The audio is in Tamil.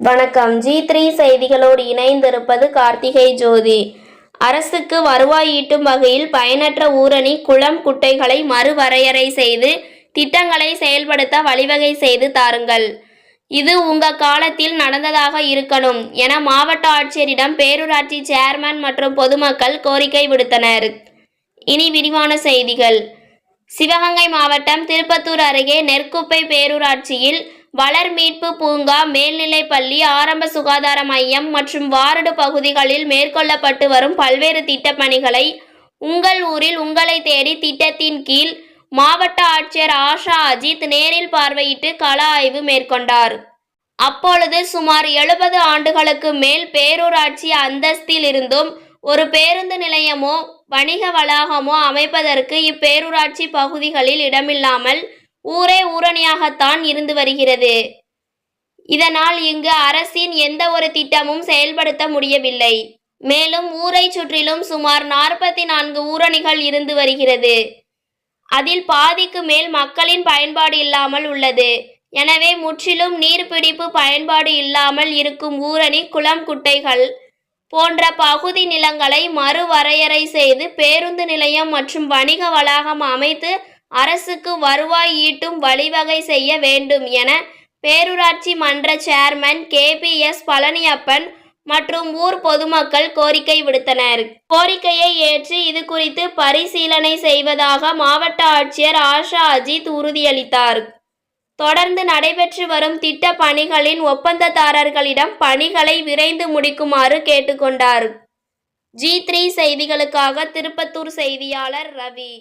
வணக்கம். ஜி த்ரீ செய்திகளோடு இணைந்திருப்பது கார்த்திகை ஜோதி. அரசுக்கு வருவாய் ஈட்டும் வகையில் பயனற்ற ஊரணி குளம் குட்டைகளை மறுவரையறை செய்து திட்டங்களை செயல்படுத்த வழிவகை செய்து தாருங்கள். இது உங்க காலத்தில் நடந்ததாக இருக்கணும் என மாவட்ட ஆட்சியரிடம் பேரூராட்சி சேர்மன் மற்றும் பொதுமக்கள் கோரிக்கை விடுத்தனர். இனி விரிவான செய்திகள். சிவகங்கை மாவட்டம் திருப்பத்தூர் அருகே நெற்குப்பை பேரூராட்சியில் வளர் மீட்பு பூங்கா மேல்நிலைப்பள்ளி ஆரம்ப சுகாதார மையம் மற்றும் வார்டு பகுதிகளில் மேற்கொள்ளப்பட்டு வரும் பல்வேறு திட்டப் பணிகளை உங்கள் ஊரில் உங்களை தேடி திட்டத்தின் கீழ் மாவட்ட ஆட்சியர் ஆஷா அஜித் நேரில் பார்வையிட்டு கள ஆய்வு மேற்கொண்டார். அப்பொழுது சுமார் எழுபது ஆண்டுகளுக்கு மேல் பேரூராட்சி அந்தஸ்தில் இருந்தும் ஒரு பேருந்து நிலையமோ வணிக வளாகமோ அமைப்பதற்கு இப்பேரூராட்சி பகுதிகளில் இடமில்லாமல் ஊரே ஊரணியாகத்தான் இருந்து வருகிறது. இதனால் இங்கு அரசின் எந்த ஒரு திட்டமும் செயல்படுத்த முடியவில்லை. மேலும் ஊரை சுற்றிலும் சுமார் நாற்பத்தி நான்கு ஊரணிகள் இருந்து வருகிறது. அதில் பாதிக்கு மேல் மக்களின் பயன்பாடு இல்லாமல் உள்ளது. எனவே முற்றிலும் நீர்பிடிப்பு பயன்பாடு இல்லாமல் இருக்கும் ஊரணி குளம் குட்டைகள் போன்ற பகுதி நிலங்களை மறுவரையறை செய்து பேருந்து நிலையம் மற்றும் வணிக வளாகம் அமைத்து அரசுக்கு வருவாய் ஈட்டும் வழிவகை செய்ய வேண்டும் என பேரூராட்சி மன்ற சேர்மன் கேபிஎஸ் பழனியப்பன் மற்றும் ஊர் பொதுமக்கள் கோரிக்கை விடுத்தனர். கோரிக்கையை ஏற்று இது குறித்து பரிசீலனை செய்வதாக மாவட்ட ஆட்சியர் ஆஷா அஜித் உறுதியளித்தார். தொடர்ந்து நடைபெற்று வரும் திட்ட பணிகளின் ஒப்பந்ததாரர்களிடம் பணிகளை விரைந்து முடிக்குமாறு கேட்டுக்கொண்டார். ஜி த்ரீ செய்திகளுக்காக திருப்பத்தூர் செய்தியாளர் ரவி.